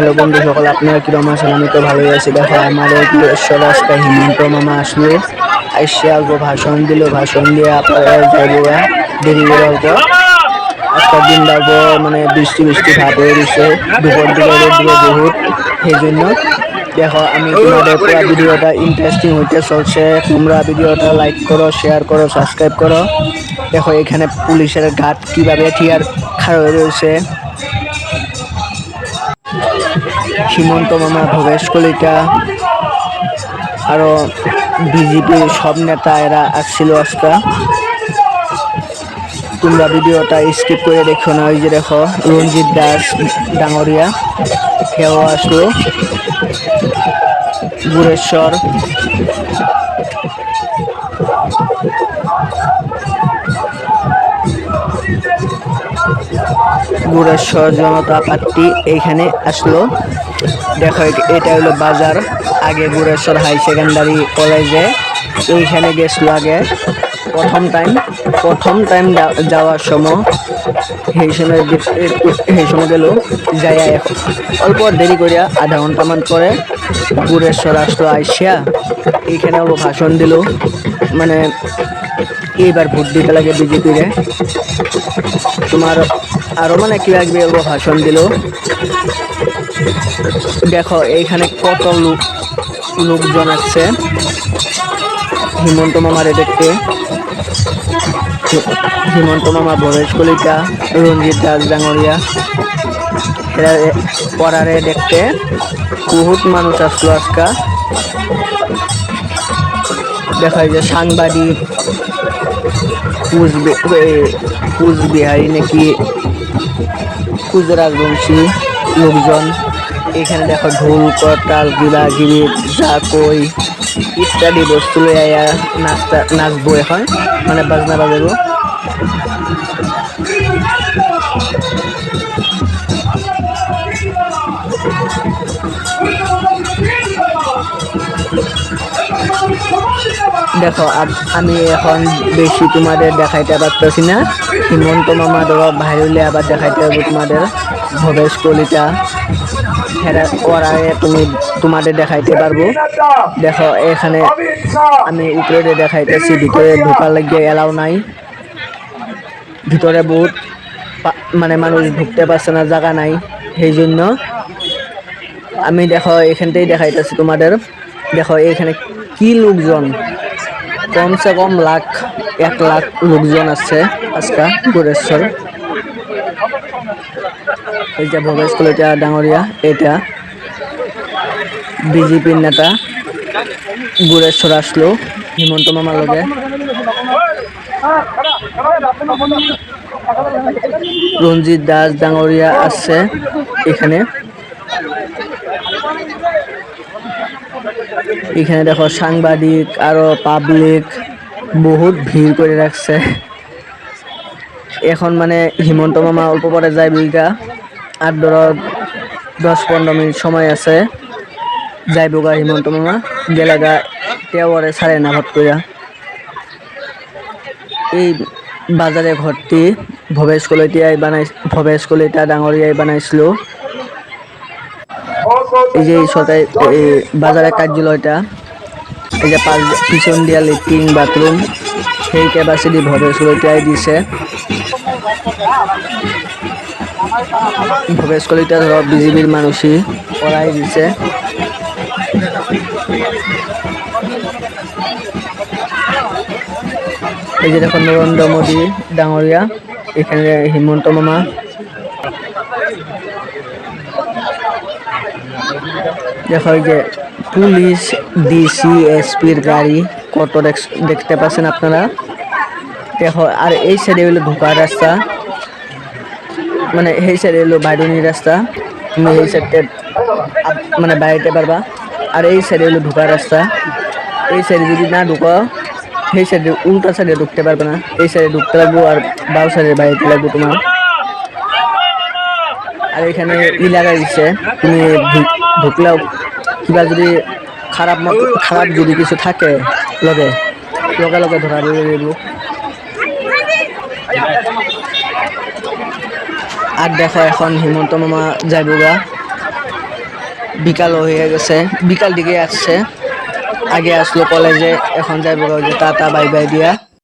Hello বন্ধু, সকল আপনারা কিরম আছেন? আমি তো ভালোই আছি। দেখো আমার ঈশ্বর আজকে হিমন্ত মামা আসলো এসে অল্প ভাষণ দিল, ভাষণ দিয়ে আপনারা যাইব দেরি করে অল্প একটা দিন যাব মানে বৃষ্টি বৃষ্টি, ভাব হয়ে গেছে দুপুর দিকে রোদ বহুত। সেই জন্য দেখো, আমি তোমাদের পুরো ভিডিওটা ইন্টারেস্টিং হইতে চলছে। তোমরা ভিডিওটা লাইক করো শেয়ার করো সাবস্ক্রাইব করো। দেখো, এখানে পুলিশের ঘাট কীভাবে ঠিয়ার খাড়া হয়ে রয়েছে। সীমন্ত মামা ভবেশ কলিতা, আরও বিজেপির সব নেতা এরা আসছিল আজকে। তোমরা ভিডিওটা স্কিপ করে দেখো না, ওই যে দেখো, রঞ্জিত দাস ডাঙরিয়া, সেও আসলো। গুরেশ্বর। গুরেশ্বর, জনতা পার্টি এইখানে আসলো। দেখো এটা হলো বাজার। আগে গুরেশ্বর হাই সেকেন্ডারি কলেজে। এইখানে গেছিল আগে প্রথম টাইম প্রথম টাইম যাওয়ার সময় সেই সময় সেই সময় গেল যাই অল্প দেরি করিয়া আধা ঘন্টামান পরে গুরেশ্বর আসলো, আইসিয়া। এইখানে অল্প ভাষণ দিল। মানে এইবার ভোট দিতে লাগে বিজেপিরে তোমার আরও মানে কি লাগবে? ও ভাষণ দিল। দেখো, এইখানে কত লোক, লোকজন আছে। হিমন্ত মামারে দেখতে। হিমন্ত মামা ভবেশ কলিতা, রঞ্জিত দাস, ডাঙরিয়া। পড়ারে দেখতে। বহুত মানুষ আসলো আজকা। দেখা যায় সাংবাদিক কুচবিহারি নাকি কুজরাজবংশী লোকজন। এখানে দেখো ঢোল কটাল গিলা, গিরি জাকই ইত্যাদি বস্তু লই আয়া নাচটা নাচবো এখন। মানে বাজনা বাজাবো। দেখো, আম- এখন বেশি তোমাদের দেখাইতে পারতেছি না। হিমন্ত মামা ধরো ভাইরলে আবার দেখাইতে হবে তোমাদের ভবেশ কলিতা হেরা ওরারে তুমি তোমাদের দেখাইতে পারব। দেখো, এখানে আমি উপরে দেখাইতেছি, ভিতরে ঢোকার লাগিয়ে এলাও নাই। ভিতরে বহুত মানে মানুষ ঢুকতে পারছে না, জায়গা নাই। সেই জন্য আমি দেখো, এখানতেই দেখাইতেছি তোমাদের। দেখো, এখানে কি লোকজন? কমসে কম লাখ, এক লাখ লোকজন আছে আজকা গুরেশ্বর এই যে ভবেশ কলিতা ডাঙরিয়া, এটা বিজেপির নেতা গুরেশ্বর আসলো, হিমন্ত মামার লগে। রঞ্জিত দাস ডাঙরিয়া আছে এখানে। এখানে দেখো সাংবাদিক, আরও পাবলিক বহুত ভিড় করে রাখছে। এখন মানে হিমন্ত মামা অল্প পরে যায় বিলটা। আর ধরো দশ পনেরো মিনিট সময় আছে যাইব গা হিমন্ত মামা। গেলে গা তেওয়ারে সাড়ে না ভাত কইরা। এই বাজারে ঘরটি ভবেশ কলিতাই বানাই ভবেশ কলিতা ডাঙরিয়াই বানাইছিল এই যে সরকারি বাজারের কার্যালয়টা এই যে পাঁচ পিছন দিয়া লেট্রিন বাথরুম, সেই ক্যাপাসিটি ভবেশ কলিতাই দিছে ভবেশ কলিতা ধরক বিজেপির মানুষই করাই দিছে এই যে দেখো নরেন্দ্র মোদী ডাঙরিয়া, এখানে হিমন্ত মামা। দেখো যে পুলিশ ডিসি এসপির গাড়ি কত দেখ- দেখতে পাচ্ছেন আপনারা? দেখো, আর এই সাইডে হলো ঢোকার রাস্তা। মানে এই সাইডে হলো বাইরুনি রাস্তা। তুমি এই সাইডে মানে বাইরেতে পারবা। আর এই সাইডে হলো ঢোকার রাস্তা। এই সাইডে যদি না ঢুকো সেই সাইডে উল্টা সাইডে ঢুকতে পারবে না। এই সাইডে ঢুকতে লাগবো আর বাউ সাইডে বাইরে লাগবে তোমার। আর এখানে ই লাগাই দিচ্ছে। তুমি ঢুকলেও কিবা যদি খারাপ মত, খারাপ যদি কিছু থাকে লগে লগে লগে ধরা দিয়ে আর দেখো এখন হিমন্ত মামা যাইব গা। বিকালও হয়ে গেছে, বিকাল দিকে আসছে। আগে আসলো কলেজে এখন যাইব যে টাটা বাই বাই দিয়া।